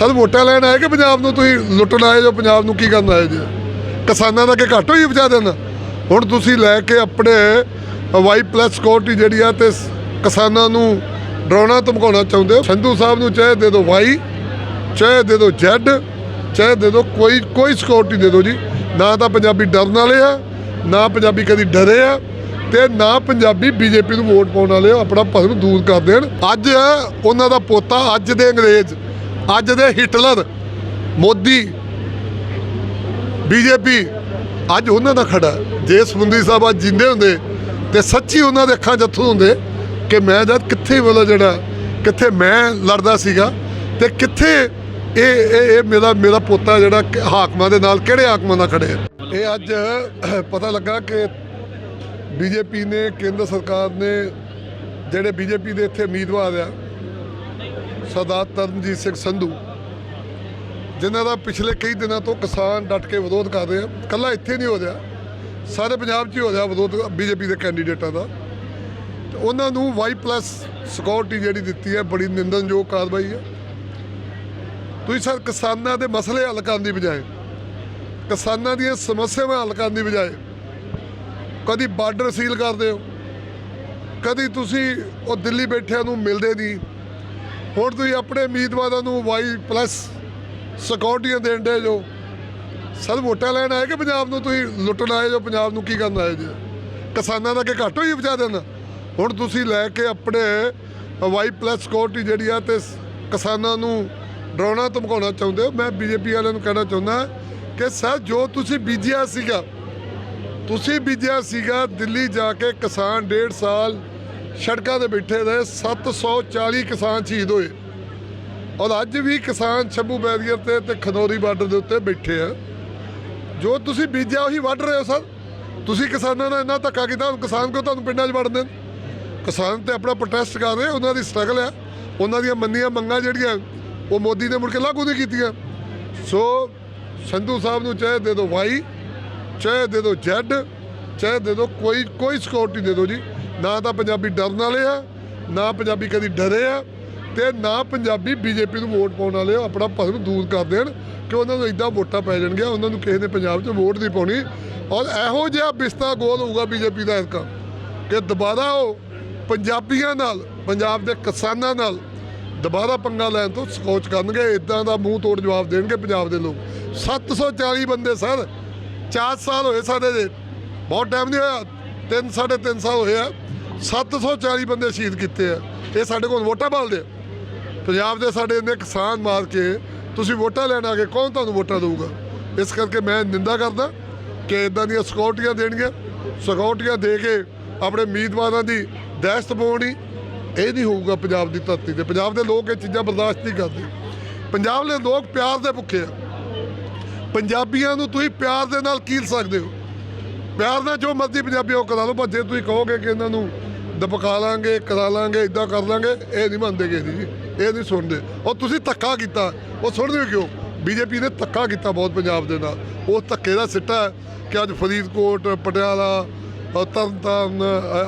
Sir ਵੋਟਾਂ ਲੈਣ ਆਏ ਕਿ ਪੰਜਾਬ ਨੂੰ ਤੁਸੀਂ ਲੁੱਟਣ ਆਏ ਜੋ ਪੰਜਾਬ ਨੂੰ ਕੀ ਕਰਨ ਆਏ ਜੀ? ਕਿਸਾਨਾਂ ਦਾ ਕਿ ਘੱਟ ਹੋਈ ਬਚਾ ਦੇਣਾ। ਹੁਣ ਤੁਸੀਂ ਲੈ ਕੇ ਆਪਣੇ ਵਾਈ ਪਲੱਸ ਸਿਕਿਉਰਿਟੀ ਜਿਹੜੀ ਆ ਤੇ ਕਿਸਾਨਾਂ ਨੂੰ ਡਰਾਉਣਾ, ਧਮਕਾਉਣਾ ਚਾਹੁੰਦੇ ਹੋ। ਸੰਧੂ ਸਾਹਿਬ ਨੂੰ ਚਾਹੇ ਦੇ ਦਿਓ ਵਾਈ ਚਾਹੇ ਦੇ ਦਿਓ ਜ਼ੈਡ ਚਾਹੇ ਦੇ ਦਿਓ ਕੋਈ ਕੋਈ ਸਿਕਿਉਰਿਟੀ ਦੇ ਦਿਓ ਜੀ। ਨਾ ਤਾਂ ਪੰਜਾਬੀ ਡਰਨ ਵਾਲੇ ਆ, ਨਾ ਪੰਜਾਬੀ ਕਦੀ ਡਰੇ ਆ ਤੇ ਨਾ ਪੰਜਾਬੀ ਬੀਜੇਪੀ ਨੂੰ ਵੋਟ ਪਾਉਣ ਵਾਲੇ ਆਪਣਾ ਭਰਮ ਦੂਰ ਕਰ ਦੇਣ। ਅੱਜ ਉਹਨਾਂ ਦਾ ਪੋਤਾ, ਅੱਜ ਦੇ ਅੰਗਰੇਜ਼ ਅੱਜ ਦੇ ਹਿਟਲਰ, ਮੋਦੀ, ਬੀਜੇਪੀ, ਅੱਜ ਉਹਨਾਂ ਦਾ ਖੜਾ ਜੇ ਸਮੁੰਦਰੀ ਸਾਹਿਬ ਅੱਜ ਜਿੰਦੇ ਹੁੰਦੇ ਤੇ ਸੱਚੀ ਉਹਨਾਂ ਦੇ ਅੱਖਾਂ 'ਚ ਹੁੰਦੇ ਕਿ ਮੈਂ ਜਦ ਕਿੱਥੇ ਵਾਲਾ ਜਿਹੜਾ, ਕਿੱਥੇ ਮੈਂ ਲੜਦਾ ਸੀਗਾ ਤੇ ਕਿੱਥੇ ਇਹ ਇਹ ਇਹ ਮੇਰਾ ਮੇਰਾ ਪੋਤਾ ਜਿਹੜਾ ਹਾਕਮਾਂ ਦੇ ਨਾਲ ਕਿਹੜੇ ਹਾਕਮਾਂ ਨਾਲ ਖੜੇ ਇਹ ਅੱਜ ਪਤਾ ਲੱਗਾ ਕਿ ਬੀਜੇਪੀ ਨੇ, ਕੇਂਦਰ ਸਰਕਾਰ ਨੇ ਜਿਹੜੇ ਬੀਜੇਪੀ ਦੇ ਇੱਥੇ ਉਮੀਦਵਾਰ ਆ ਸਰਦਾਰ ਤਰਨਜੀਤ ਸਿੰਘ ਸੰਧੂ, ਜਿਨ੍ਹਾਂ ਦਾ ਪਿਛਲੇ ਕਈ ਦਿਨਾਂ ਤੋਂ ਕਿਸਾਨ ਡਟ ਕੇ ਵਿਰੋਧ ਕਰ ਰਹੇ ਆ। ਕੱਲਾ ਇੱਥੇ ਨਹੀਂ ਹੋ ਰਿਹਾ। ਸਾਰੇ ਪੰਜਾਬ 'ਚ ਹੀ ਹੋ ਰਿਹਾ ਵਿਰੋਧ ਬੀਜੇਪੀ ਦੇ ਕੈਂਡੀਡੇਟਾਂ ਦਾ। ਉਹਨਾਂ ਨੂੰ ਵਾਈ ਪਲੱਸ ਸਿਕਿਉਰਿਟੀ ਜਿਹੜੀ ਦਿੱਤੀ ਹੈ, ਬੜੀ ਨਿੰਦਨਯੋਗ ਕਾਰਵਾਈ ਹੈ। ਤੁਸੀਂ ਸਰ ਕਿਸਾਨਾਂ ਦੇ ਮਸਲੇ ਹੱਲ ਕਰਨ ਦੀ ਬਜਾਏ, ਕਿਸਾਨਾਂ ਦੀਆਂ ਸਮੱਸਿਆਵਾਂ ਹੱਲ ਕਰਨ ਦੀ ਬਜਾਏ ਕਦੀ ਬਾਰਡਰ ਸੀਲ ਕਰਦੇ ਹੋ। ਕਦੀ ਤੁਸੀਂ ਉਹ ਦਿੱਲੀ ਬੈਠਿਆਂ ਨੂੰ ਮਿਲਦੇ ਨਹੀਂ। ਹੁਣ ਤੁਸੀਂ ਆਪਣੇ ਉਮੀਦਵਾਰਾਂ ਨੂੰ ਵਾਈ ਪਲੱਸ ਸਿਕਿਉਰਟੀਆਂ ਦੇਣ ਦੇ ਜੋ ਸਰ ਵੋਟਾਂ ਲੈਣ ਆਏ ਕਿ ਪੰਜਾਬ ਨੂੰ ਤੁਸੀਂ ਲੁੱਟਣ ਆਏ ਜੋ ਪੰਜਾਬ ਨੂੰ ਕੀ ਕਰਨ ਆਏ ਜੀ? ਕਿਸਾਨਾਂ ਦਾ ਕਿ ਘੱਟ ਹੋਈ ਬਚਾ ਦੇਣਾ? ਹੁਣ ਤੁਸੀਂ ਲੈ ਕੇ ਆਪਣੇ ਵਾਈ ਪਲੱਸ ਸਿਕਿਉਰਟੀ ਜਿਹੜੀ ਆ ਤੇ ਕਿਸਾਨਾਂ ਨੂੰ ਡਰਾਉਣਾ ਧਮਕਾਉਣਾ ਚਾਹੁੰਦੇ ਹੋ? ਮੈਂ ਬੀਜੇਪੀ ਵਾਲਿਆਂ ਨੂੰ ਕਹਿਣਾ ਚਾਹੁੰਦਾ ਕਿ ਸਰ ਜੋ ਤੁਸੀਂ ਬੀਜਿਆ ਸੀਗਾ, ਤੁਸੀਂ ਬੀਜਿਆ ਸੀਗਾ ਦਿੱਲੀ ਜਾ ਕੇ ਕਿਸਾਨ ਡੇਢ ਸਾਲ ਸੜਕਾਂ ਤੇ ਬੈਠੇ ਰਹੇ। 740 ਕਿਸਾਨ ਸ਼ਹੀਦ ਹੋਏ। ਔਰ ਅੱਜ ਵੀ ਕਿਸਾਨ ਸ਼ੰਭੂ ਬੈਰੀਅਰ ਤੇ ਤੇ ਖਨੌਰੀ ਬਾਰਡਰ ਦੇ ਉੱਤੇ ਬੈਠੇ ਆ। ਜੋ ਤੁਸੀਂ ਬੀਜਿਆ ਉਹੀ ਵੱਢ ਰਹੇ ਹੋ ਸਰ। ਤੁਸੀਂ ਕਿਸਾਨਾਂ ਨਾਲ ਇੰਨਾ ਧੱਕਾ ਕੀਤਾ ਕਿਸਾਨ ਕਿਉਂ ਤੁਹਾਨੂੰ ਪਿੰਡਾਂ 'ਚ ਵੜਦੇ ਨੇ ਕਿਸਾਨ ਤੇ ਆਪਣਾ ਪ੍ਰੋਟੈਸਟ ਕਰ ਰਹੇ, ਉਹਨਾਂ ਦੀ ਸਟਰਗਲ ਆ। ਉਹਨਾਂ ਦੀਆਂ ਮੰਨੀਆਂ ਮੰਗਾਂ ਜਿਹੜੀਆਂ, ਉਹ ਮੋਦੀ ਨੇ ਮੁੜ ਕੇ ਲਾਗੂ ਨਹੀਂ ਕੀਤੀਆਂ। ਸੋ ਸੰਧੂ ਸਾਹਿਬ ਨੂੰ ਚਾਹੇ ਦੇ ਦਿਓ ਵਾਈ, ਚਾਹੇ ਦੇ ਦਿਓ ਜ਼ੈਡ, ਚਾਹੇ ਦੇ ਦਿਓ ਕੋਈ ਕੋਈ ਸਿਕਿਉਰਿਟੀ ਦੇ ਦਿਓ ਜੀ। ਨਾ ਤਾਂ ਪੰਜਾਬੀ ਡਰਨ ਵਾਲੇ ਆ, ਨਾ ਪੰਜਾਬੀ ਕਦੀ ਡਰੇ ਆ ਤੇ ਨਾ ਪੰਜਾਬੀ ਬੀਜੇਪੀ ਨੂੰ ਵੋਟ ਪਾਉਣ ਵਾਲੇ ਆ ਆਪਣਾ ਭਰਮ ਦੂਰ ਕਰ ਦੇਣ ਕਿ ਉਹਨਾਂ ਨੂੰ ਇਦਾਂ ਵੋਟਾਂ ਪੈ ਜਾਣਗੀਆਂ, ਉਹਨਾਂ ਨੂੰ ਕਿਸੇ ਨੇ ਪੰਜਾਬ 'ਚ ਵੋਟ ਨਹੀਂ ਪਾਉਣੀ। ਔਰ ਇਹੋ ਜਿਹਾ ਬਿਸਤਾ ਗੋਲ ਹੋਊਗਾ ਬੀਜੇਪੀ ਦਾ ਇਸਕਾ ਕਿ ਦੁਬਾਰਾ ਉਹ ਪੰਜਾਬੀਆਂ ਨਾਲ, ਪੰਜਾਬ ਦੇ ਕਿਸਾਨਾਂ ਨਾਲ ਦੁਬਾਰਾ ਪੰਗਾ ਲੈਣ ਤੋਂ ਸਕੋਚ ਕਰਨਗੇ ਇਦਾਂ ਦਾ ਮੂੰਹ ਤੋੜ ਜਵਾਬ ਦੇਣਗੇ ਪੰਜਾਬ ਦੇ ਲੋਕ। 740 ਬੰਦੇ ਸਰ 4 ਸਾਲ ਹੋਏ ਸਾਡੇ ਦੇ, ਬਹੁਤ ਟਾਈਮ ਨਹੀਂ ਹੋਇਆ। 3 3.5 ਸਾਲ ਹੋਏ ਆ 740 ਬੰਦੇ ਸ਼ਹੀਦ ਕੀਤੇ ਆ। ਇਹ ਸਾਡੇ ਕੋਲ ਵੋਟਾਂ ਭਾਲਦੇ ਆ। ਪੰਜਾਬ ਦੇ ਸਾਡੇ ਇੰਨੇ ਕਿਸਾਨ ਮਾਰ ਕੇ ਤੁਸੀਂ ਵੋਟਾਂ ਲੈਣ ਆ ਕੇ ਕੌਣ ਤੁਹਾਨੂੰ ਵੋਟਾਂ ਦੇਊਗਾ? ਇਸ ਕਰਕੇ ਮੈਂ ਨਿੰਦਾ ਕਰਦਾ ਕਿ ਇਦਾਂ ਦੀਆਂ ਸਿਕਿਉਰਟੀਆਂ ਦੇਣਗੇ ਸਿਕਿਉਰਟੀਆਂ ਦੇ ਕੇ ਆਪਣੇ ਉਮੀਦਵਾਰਾਂ ਦੀ ਦਹਿਸ਼ਤ ਪਾਉਣੀ। ਇਹ ਨਹੀਂ ਹੋਊਗਾ ਪੰਜਾਬ ਦੀ ਧਰਤੀ ਤੇ। ਪੰਜਾਬ ਦੇ ਲੋਕ ਇਹ ਚੀਜ਼ਾਂ ਬਰਦਾਸ਼ਤ ਨਹੀਂ ਕਰਦੇ। ਪੰਜਾਬ ਦੇ ਲੋਕ ਪਿਆਰ ਦੇ ਭੁੱਖੇ ਆ। ਪੰਜਾਬੀਆਂ ਨੂੰ ਤੁਸੀਂ ਪਿਆਰ ਦੇ ਨਾਲ ਕੀਲ ਸਕਦੇ ਹੋ। ਪਿਆਰ ਨਾਲ ਜੋ ਮਰਜ਼ੀ ਪੰਜਾਬੀ ਉਹ ਕਰਾ ਲਓ ਪਰ ਜੇ ਤੁਸੀਂ ਕਹੋਗੇ ਕਿ ਇਹਨਾਂ ਨੂੰ ਦਬਕਾ ਲਾਂਗੇ ਕਰਾ ਲਾਂਗੇ ਇਦਾਂ ਕਰ ਲਾਂਗੇ ਇਹ ਨਹੀਂ ਮੰਨਦੇ ਕਿਸੇ ਦੀ ਜੀ ਇਹ ਨਹੀਂ ਸੁਣਦੇ। ਔਰ ਤੁਸੀਂ ਧੱਕਾ ਕੀਤਾ ਉਹ ਸੁਣਦੇ ਕਿਉਂ? ਬੀਜੇਪੀ ਨੇ ਧੱਕਾ ਕੀਤਾ ਬਹੁਤ ਪੰਜਾਬ ਦੇ ਨਾਲ। ਉਹ ਧੱਕੇ ਦਾ ਸਿੱਟਾ ਕਿ ਅੱਜ ਫਰੀਦਕੋਟ ਪਟਿਆਲਾ ਅ, ਤਰਨਤਾਰਨ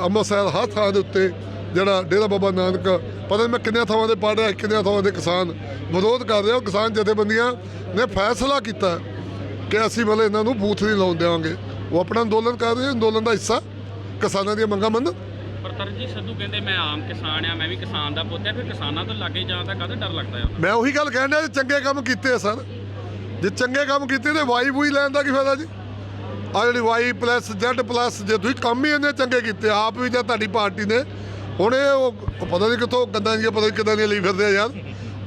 ਅੰਮ੍ਰਿਤਸਰ ਹਰ ਥਾਂ ਦੇ ਉੱਤੇ ਜਿਹੜਾ ਡੇਰਾ ਬਾਬਾ ਨਾਨਕ ਪਤਾ ਨਹੀਂ ਮੈਂ ਕਿੰਨੀਆਂ ਥਾਵਾਂ ਤੇ ਪੜ੍ਹ ਰਿਹਾ ਕਿੰਨੀਆਂ ਥਾਵਾਂ ਦੇ ਕਿਸਾਨ ਵਿਰੋਧ ਕਰ ਰਹੇ ਹੋ ਕਿਸਾਨ ਜਥੇਬੰਦੀਆਂ ਨੇ ਫੈਸਲਾ ਕੀਤਾ ਕਿ ਅਸੀਂ ਮਤਲਬ ਇਹਨਾਂ ਨੂੰ ਬੂਥ ਨਹੀਂ ਲਾਉਣ ਦੇਵਾਂਗੇ ਉਹ ਆਪਣਾ ਅੰਦੋਲਨ ਕਰ ਰਹੇ ਅੰਦੋਲਨ ਦਾ ਹਿੱਸਾ ਕਿਸਾਨਾਂ ਦੀਆਂ ਮੰਗਾਂ ਮੰਨ ਪਰ ਤਰਜੀਤ ਸਿੱਧੂ ਕਹਿੰਦੇ ਮੈਂ ਆਮ ਕਿਸਾਨ ਆ ਮੈਂ ਵੀ ਕਿਸਾਨ ਦਾ ਪੁੱਤ ਆ ਫਿਰ ਕਿਸਾਨਾਂ ਤੋਂ ਲਾਗੇ ਜਾਣ ਦਾ ਕਾਹਦਾ ਡਰ ਲੱਗਦਾ ਆ? ਮੈਂ ਉਹੀ ਗੱਲ ਕਹਿਣ ਡਿਆ ਜੇ ਚੰਗੇ ਕੰਮ ਕੀਤੇ ਆ ਸਰ। ਜੇ ਚੰਗੇ ਕੰਮ ਕੀਤੇ ਤੇ ਵਾਈ ਬੂਈ ਲੈਣ ਦਾ ਕੀ ਫਾਇਦਾ ਜੀ? ਆ ਜਿਹੜੀ ਵਾਈ ਪਲੱਸ ਜ਼ੈਡ ਪਲੱਸ ਜੇ ਤੁਸੀਂ ਕੰਮ ਹੀ ਇੰਨੇ ਚੰਗੇ ਕੀਤੇ ਆਪ ਵੀ ਜਾਂ ਤੁਹਾਡੀ ਪਾਰਟੀ ਨੇ ਹੁਣ ਇਹ ਉਹ ਪਤਾ ਨਹੀਂ ਕਿੱਥੋਂ ਗੰਦਾਂ ਦੀਆਂ ਪਤਾ ਨਹੀਂ ਕਿੱਦਾਂ ਦੀਆਂ ਲਈ ਫਿਰਦੇ ਆ ਯਾਰ।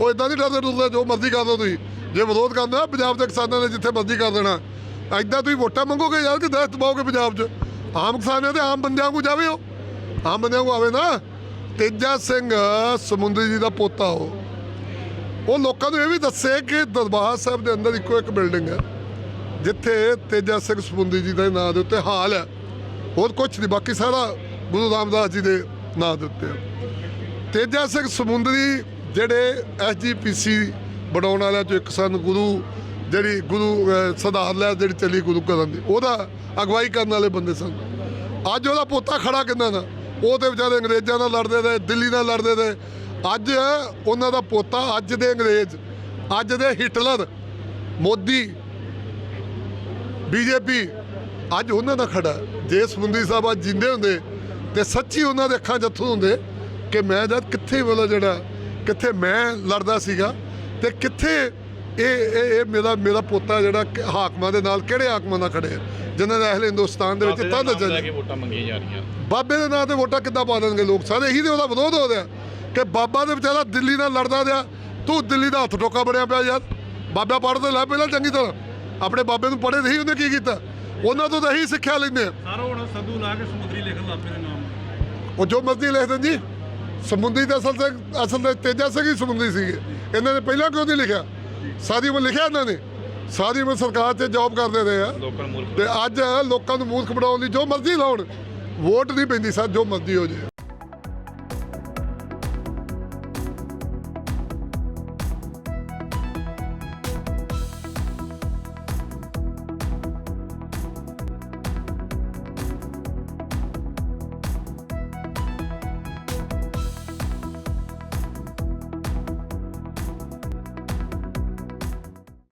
ਉਹ ਇਦਾਂ ਨਹੀਂ ਡਰਦੇ ਡਰਦੇ ਜੋ ਮਰਜ਼ੀ ਕਰ ਲਓ ਤੁਸੀਂ। ਜੇ ਵਿਰੋਧ ਕਰਨਾ ਪੰਜਾਬ ਦੇ ਕਿਸਾਨਾਂ ਨੇ ਜਿੱਥੇ ਮਰਜ਼ੀ ਕਰ ਦੇਣਾ। ਐਦਾਂ ਤੁਸੀਂ ਵੋਟਾਂ ਮੰਗੋਗੇ ਯਾਰ ਕਿ ਦਹਿਸ਼ਤ ਪਾਓਗੇ ਪੰਜਾਬ 'ਚ? ਆਮ ਕਿਸਾਨਾਂ ਤੇ ਆਮ ਬੰਦਿਆਂ ਨੂੰ ਜਾਵੇ ਉਹ। ਆਮ ਬੰਦਿਆਂ ਨੂੰ ਆਵੇ ਨਾ। ਤੇਜਾ ਸਿੰਘ, ਸਮੁੰਦਰੀ ਜੀ ਦਾ ਪੋਤਾ ਉਹ। ਉਹ ਲੋਕਾਂ ਨੂੰ ਇਹ ਵੀ ਦੱਸੇ ਕਿ ਦਰਬਾਰ ਸਾਹਿਬ ਦੇ ਅੰਦਰ ਇੱਕੋ ਇੱਕ ਬਿਲਡਿੰਗ ਹੈ, ਜਿੱਥੇ ਤੇਜਾ ਸਿੰਘ ਸਮੁੰਦਰੀ ਜੀ ਦੇ ਨਾਂ ਦੇ ਉੱਤੇ ਹਾਲ ਹੈ। ਹੋਰ ਕੁਝ ਨਹੀਂ, ਬਾਕੀ ਸਾਰਾ ਗੁਰੂ ਰਾਮਦਾਸ ਜੀ ਦੇ ਨਾਂ ਦੇ ਉੱਤੇ ਹੈ। ਤੇਜਾ ਸਿੰਘ ਸਮੁੰਦਰੀ ਜਿਹੜੇ ਐਸਜੀਪੀਸੀ ਬਣਾਉਣ ਵਾਲਿਆਂ ਚੋਂ ਇੱਕ ਸਨ ਗੁਰੂ ਜਿਹੜੀ ਗੁਰੂ ਅਹ, ਸਰਦਾਰ ਲੈ ਜਿਹੜੀ ਚੱਲੀ ਗੁਰੂ ਕਰਨ ਦੀ ਉਹਦਾ ਅਗਵਾਈ ਕਰਨ ਵਾਲੇ ਬੰਦੇ ਸਨ। ਅੱਜ ਉਹਦਾ ਪੋਤਾ ਖੜਾ ਕਿੰਨਾ ਦਾ ਉਹ ਤੇ ਵਿਚਾਰੇ ਅੰਗਰੇਜ਼ਾਂ ਨਾਲ ਲੜਦੇ ਰਹੇ ਦਿੱਲੀ ਨਾਲ ਲੜਦੇ ਰਹੇ। ਅੱਜ ਉਹਨਾਂ ਦਾ ਪੋਤਾ ਅੱਜ ਦੇ ਅੰਗਰੇਜ਼ ਅੱਜ ਦੇ ਹਿਟਲਰ ਮੋਦੀ ਬੀਜੇਪੀ ਅੱਜ ਉਹਨਾਂ ਦਾ ਖੜਾ ਜੇ ਸਮੁੰਦਰੀ ਸਾਹਿਬ ਅੱਜ ਜਿੰਦੇ ਹੁੰਦੇ ਤੇ ਸੱਚੀ ਉਹਨਾਂ ਦੇ ਅੱਖਾਂ 'ਚ ਅੱਥਰੂ ਹੁੰਦੇ ਕਿ ਮੈਂ ਜਦ ਕਿੱਥੇ ਵਾਲਾ ਜਿਹੜਾ ਕਿੱਥੇ ਮੈਂ ਲੜਦਾ ਸੀਗਾ ਤੇ ਕਿੱਥੇ ਇਹ ਇਹ ਇਹ ਮੇਰਾ ਮੇਰਾ ਪੋਤਾ ਜਿਹੜਾ ਹਾਕਮਾਂ ਦੇ ਨਾਲ ਕਿਹੜੇ ਹਾਕਮਾਂ ਨਾਲ ਖੜੇ ਆ, ਜਿਨ੍ਹਾਂ ਦਾ ਅਹਿਲੇ ਹਿੰਦੁਸਤਾਨ ਦੇ ਵਿੱਚ ਬਾਬੇ ਦਾ ਤੰਦ ਚੱਲੇ। ਕੇ ਵੋਟਾਂ ਮੰਗੀਆਂ ਜਾ ਰਹੀਆਂ। ਬਾਬੇ ਦੇ ਨਾਂ ਤੇ ਵੋਟਾਂ ਕਿੱਦਾਂ ਪਾ ਦੇਣਗੇ ਲੋਕ? ਸਾਰੇ ਇਹੀ ਤੇ ਉਹਦਾ ਵਿਰੋਧ ਹੋ ਰਿਹਾ ਕਿ ਬਾਬਾ ਦੇ ਵਿਚਾਰਾ ਦਿੱਲੀ ਨਾਲ ਲੜਦਾ ਰਿਹਾ। ਤੂੰ ਦਿੱਲੀ ਦਾ ਹੱਥ ਟੋਕਾ ਬਣਿਆ ਪਿਆ ਯਾਰ। ਬਾਬਾ ਪੜ੍ਹਦੇ ਲੈ ਪਹਿਲਾਂ ਚੰਗੀ ਤਰ੍ਹਾਂ। ਆਪਣੇ ਬਾਬੇ ਨੂੰ ਪੜ੍ਹੇ ਨਹੀਂ ਉਹਨੇ ਕੀ ਕੀਤਾ? ਉਹਨਾਂ ਤੋਂ ਤਾਂ ਇਹੀ ਸਿੱਖਿਆ ਲੈਂਦੇ ਆ। ਸਾਰਾ ਹੁਣ ਸੰਧੂ ਲਾ ਕੇ ਸਮੁੰਦਰੀ ਲਿਖਣ ਲੱਗ ਪਏ ਨੇ ਨਾਮ। ਉਹ ਜੋ ਮਰਜ਼ੀ ਲਿਖ ਜੀ। ਸਮੁੰਦਰੀ ਦਾ ਅਸਲ ਤੇ ਅਸਲ ਤੇ ਤੇਜਾ ਸਿੰਘ ਹੀ ਸਮੁੰਦਰੀ ਸੀਗੇ। ਇਹਨਾਂ ਨੇ ਪਹਿਲਾਂ ਕਿਉਂ ਨਹੀਂ ਲਿਖਿਆ? ਸਾਰੀ ਉਮਰ ਲਿਖਿਆ ਇਹਨਾਂ ਨੇ। ਸਾਰੀ ਉਮਰ ਸਰਕਾਰ 'ਚ ਜੌਬ ਕਰਦੇ ਰਹੇ ਆ। ਤੇ ਅੱਜ ਲੋਕਾਂ ਨੂੰ ਮੂਰਖ ਬਣਾਉਣ ਲਈ ਜੋ ਮਰਜ਼ੀ ਲਾਉਣ ਵੋਟ ਨਹੀਂ ਪੈਂਦੀ ਸਰ ਜੋ ਮਰਜ਼ੀ ਹੋ ਜੇ